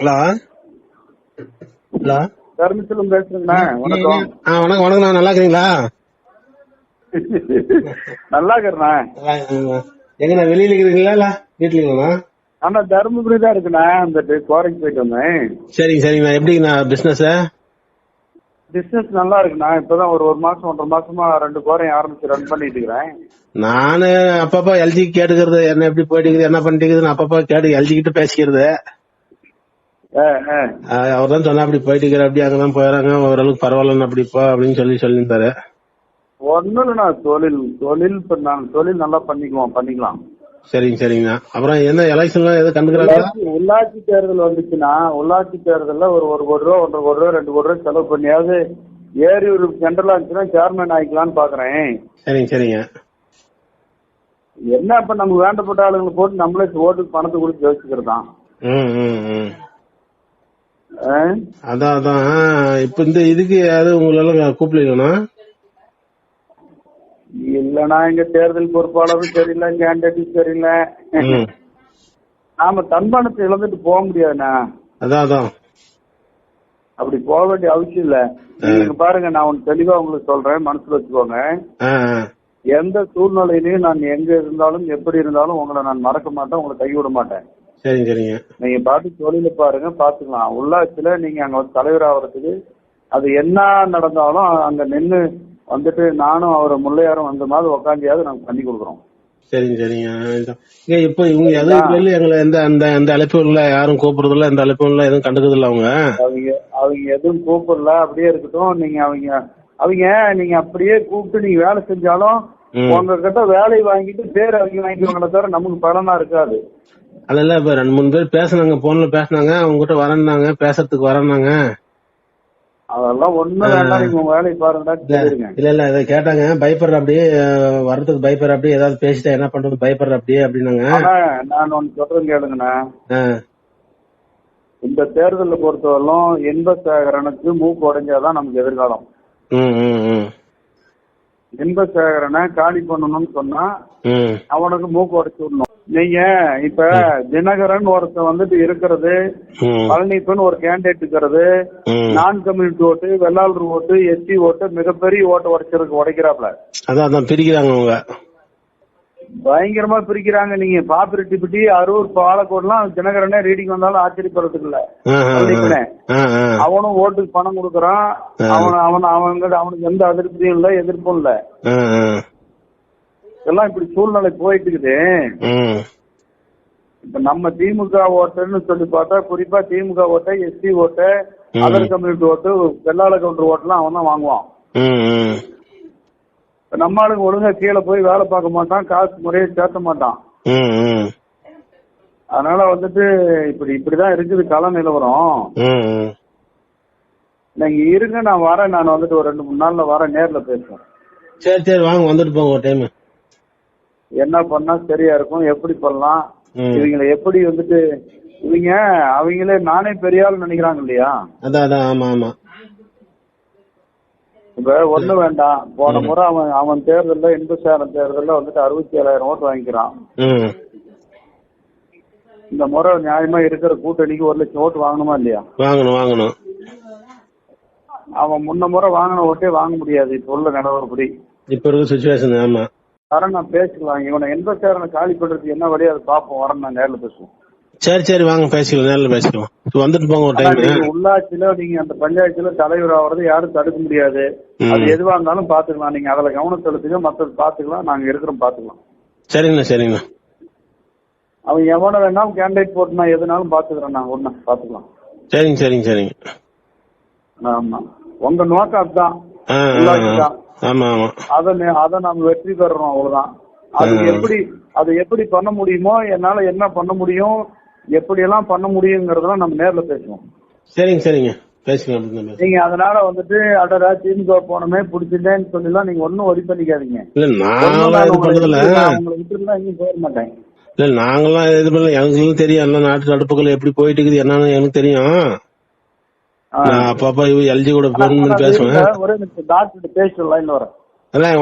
Hello? Hello? தர்மத்திலும் பேசுறேங்கண்ணா வணக்கம். ஆ வணக்கம் வணக்கம் நல்லா இருக்கிறீங்களா நல்லா இருக்கிறண்ணா? எங்கண்ணா வெளியில இருக்கிறீங்களா இல்ல வீட்டுல இருக்கீங்களா ஆனா தருமபுரி தான் இருக்குண்ணா அந்த கோரைக்கு போயிட்டு வந்தேன். சரிங்க சரிங்கண்ணா எப்படிங்கண்ணா பிசினஸ் பிசினஸ் நல்லா இருக்குண்ணா இப்பதான் ஒரு ஒரு மாசம் ஒன்றரை மாசமா ரெண்டு கோரையும் ஆரம்பிச்சு ரன் பண்ணிட்டு இருக்கிறேன். நானு அப்பப்ப எல்ஜி கேட்டுக்கிறது என்ன எப்படி போயிட்டு என்ன பண்ணிட்டு அப்பப்ப கேட்டு எல்ஜி கிட்ட பேசிக்கிறது. அவர் தான் சொன்னா அப்படி போயிட்டு இருக்கிற அப்படி அங்கதான் போயிடறாங்க ஓரளவுக்கு பரவாயில்லன்னு அப்படிப்பா அப்படின்னு சொல்லி சொல்லியிருந்தாரு. ஒண்ணும் இல்லைண்ணா. தொழில் தொழில் இப்ப நான் தொழில் நல்லா பண்ணிக்குவோம். பண்ணிக்கலாம். சரிங்க சரிங்கண்ணா. அப்புறம் என்ன எலெக்ஷன்லாம் எதுவும் கண்டுக்கிறாங்களா உள்ளாட்சி தேர்தல் வந்துச்சுன்னா உள்ளாட்சி தேர்தல்ல ஒரு ஒரு கோடி ரூபா ஒன்றரை கோடி ரூபா ரெண்டு கோடி ரூபா செலவு பண்ணியாவது ஏரி ஒரு சென்ட்ரல் ஆச்சுன்னா சேர்மேன் ஆயிக்கலாம்னு பாக்குறேன். சரிங்க சரிங்க. என்ன இப்ப நம்ம வேண்டப்பட்ட ஆளுங்களை போட்டு நம்மளே ஓட்டுக்கு பணத்தை கொடுத்து யோசிக்கிறது தான் ம் ம் ம். அதான் அதான். இப்ப இந்த இதுக்கு யாரும் உங்களால கூப்பிடலீங்கண்ணா இல்லனா எங்க தேர்தல் பொறுப்பாளரும் சரியில்லை கேண்டேட்டும் சரியில்லை. நாம தன்மானத்தை இழந்துட்டு போக முடியாதுண்ணா. அதான் அதான். அப்படி போக வேண்டிய அவசியம் இல்ல. நீங்க பாருங்க நான் ஒன்னு தெளிவா உங்களுக்கு சொல்றேன் மனசுல வச்சுக்கோங்க. எந்த சூழ்நிலையிலையும் நான் எங்க இருந்தாலும் எப்படி இருந்தாலும் உங்களை நான் மறக்க மாட்டேன் உங்களை கைவிட மாட்டேன். சரிங்க சரிங்க. நீங்க பாட்டு தொழில பாருங்க பாத்துக்கலாம். உள்ளாட்சியில நீங்க அங்க வந்து தலைவர் ஆகிறதுக்கு அது என்ன நடந்தாலும் அங்க நின்னு வந்துட்டு நானும் அவர் முல்லையாரும் வந்த மாதிரி உக்காந்தியாவது நாங்க பண்ணி கொடுக்குறோம். சரிங்க சரிங்க. இப்ப இவங்க எதுவும் எங்களை எந்த அந்த அந்த அழைப்பும் இல்ல யாரும் கூப்பிடுறது இல்ல எந்த அழைப்பும் இல்ல எதுவும் கண்டுக்கிறது இல்ல அவங்க? அவங்க அவங்க எதுவும் கூப்பிடல அப்படியே இருக்கட்டும். நீங்க அவங்க அவங்க நீங்க அப்படியே கூப்பிட்டு நீங்க வேலை செஞ்சாலும். உங்ககிட்ட வேலை வாங்கிட்டு பேர் அவங்க வாங்கிக்குவாங்களே தவிர நமக்கு பலனா இருக்காது. அதெல்லாம் இப்ப ரெண்டு மூணு பேர் பேசுனாங்க போன்ல பேசுனாங்க அவங்க கிட்ட வரேன்னாங்க பேசுறதுக்கு வரேன்னாங்க. அதெல்லாம் ஒண்ணும் வேண்டாம் நீங்க உங்க வேலையை இல்ல இல்ல இதை கேட்டாங்க பயப்படுற அப்படியே அஹ், வர்றதுக்கு பயப்படுற அப்படியே ஏதாவது பேசிட்டா என்ன பண்றது பயப்படுற அப்படியே அப்படின்னாங்க. நான் ஒன்னு சொல்றேன் கேளுங்கண்ணா. இந்த தேர்தலை பொறுத்தவரையிலும் இன்பசேகரனுக்கு மூக்கு உடைஞ்சாதான் நமக்கு எதிர்காலம். இன்பசேகரனை காலி பண்ணணும்னு சொன்னா அவனுக்கு மூக்கு உடைச்சு விடணும். நீங்க இப்ப தினகரன் ஒருத்தன் வந்துட்டு இருக்கிறது பழனிப்பன் ஒரு கேண்டிடேட் இருக்கிறது நான் கம்யூனிட்டி ஓட்டு வெள்ளாளர் ஓட்டு எஸ்டி ஓட்டு மிகப்பெரிய ஓட்டு உடைச்சிருக்கு உடைக்கிறாப்ல. அதான் அதான் பிரிக்கிறாங்க அவங்க. பயங்கரமா பிரிக்கிறாங்க. நீங்க பாப்பிரெட்டிப்பட்டி அரூர் பாலக்கோடுலாம் தினகரனே ரீடிங் வந்தாலும் ஆச்சரியப்படுறதுக்கு இல்ல. அவனும் ஓட்டுக்கு பணம் கொடுக்கறான். அவன் அவன் அவங்க அவனுக்கு எந்த அதிருப்தியும் இல்ல எதிர்ப்பும் இல்ல. எல்லாம் இப்படி சூழ்நிலை போயிட்டு இருக்குது இப்ப நம்ம திமுக ஓட்டுன்னு சொல்லி பார்த்தா குறிப்பா திமுக ஓட்டை எஸ்டி ஓட்டு அதர் கம்யூனிட்டி ஓட்டு வெள்ளாள கவுண்டர் ஓட்டுலாம் அவன் தான் வாங்குவான் நம்ம ஆளுங்க ஒழுங்கா கீழே போய் வேலை பார்க்க மாட்டான் காசு முறையை சேர்த்த மாட்டான். அதனால வந்துட்டு இப்படி இப்படிதான் இருக்குது கள நிலவரம் நீங்க இருங்க நான் வரேன். நான் வந்துட்டு ஒரு ரெண்டு மூணு நாள்ல வரேன் நேர்ல பேசுறேன். சரி சரி வாங்க வந்துட்டு போங்க ஒரு டைம் என்ன பண்ணா சரியா இருக்கும் எப்படி பண்ணலாம்? இவங்களை எப்படி வந்துட்டு இவங்க அவங்களே நானே பெரிய ஆள் நினைக்கிறாங்க இல்லையா? அதான் அதான் ஆமா ஆமா. இப்ப ஒண்ணு வேண்டாம். போன முறை அவன் அவன் தேர்தல்ல இன்பசேரம் தேர்தல்ல வந்துட்டு அறுபத்தி ஏழாயிரம் ஓட்டு வாங்கிக்கிறான். இந்த முறை நியாயமா இருக்கிற கூட்டணிக்கு ஒரு லட்சம் ஓட்டு வாங்கணுமா இல்லையா? வாங்கணும் வாங்கணும். அவன் முன்ன முறை வாங்கின ஓட்டே வாங்க முடியாது. இப்ப உள்ள நிலவரப்படி. இப்ப இருக்க சுச்சுவேஷன் ஆமா. நான் பேசிக்கலாம். இவனை இன்பசேரனை காலி பண்றதுக்கு என்ன வழியா அதை பார்ப்போம். வரேன் நான் நேர்ல பேசுவோம். சரி சரி வாங்க பேசிக்கலாம் நேரில் பேசிக்கலாம். வந்துட்டு போங்க ஒரு டைம் உள்ளாட்சியில நீங்க அந்த பஞ்சாயத்துல தலைவர் ஆகுறது யாரும் தடுக்க முடியாது. அது எதுவா இருந்தாலும் பாத்துக்கலாம். நீங்க அதுல கவனம் செலுத்துங்க மத்தது பாத்துக்கலாம் நாங்க இருக்கிறோம் பாத்துக்கலாம். சரிங்கண்ணா சரிங்கண்ணா. அவன் எவன வேணாலும் கேண்டிடேட் போட்டு நான் எதுனாலும் பாத்துக்கிறேன் நான் ஒண்ணு பாத்துக்கலாம். சரிங்க சரிங்க சரிங்க. ஆமா. உங்க நோக்கம் அதுதான். ஆமா ஆமா. அத அத நம்ம வெற்றி பெறணும் அவ்வளவுதான். அது எப்படி அது எப்படி பண்ண முடியுமோ என்னால என்ன பண்ண முடியும் எப்படி எல்லாம் பண்ண முடியுங்கிறதெல்லாம் நம்ம நேர்ல பேசுவோம். சரிங்க சரிங்க. பேசிக்கலாம் அப்படின்னு பேச நீங்க அதனால வந்துட்டு அடடா திமுக போனமே பிடிச்சிட்டேன்னு சொல்லலாம் நீங்க ஒன்னும் ஒரி பண்ணிக்காதீங்க. இல்ல நான் உங்களை விட்டுலாம் எங்கேயும் போயிட மாட்டேன். இல்ல நாங்களாம் இது பண்ணல. எங்களுக்கு தெரியும் எல்லாம் நாட்டு நடப்புகள் எப்படி போயிட்டு இருக்குது என்னன்னு எனக்கு தெரியும். அப்பப்ப எல்ஜி கூட போன் பண்ணி பேசுவேன். ஒரே டாக்டர் பேசிட்டு லைன்ல வரேன் அதான்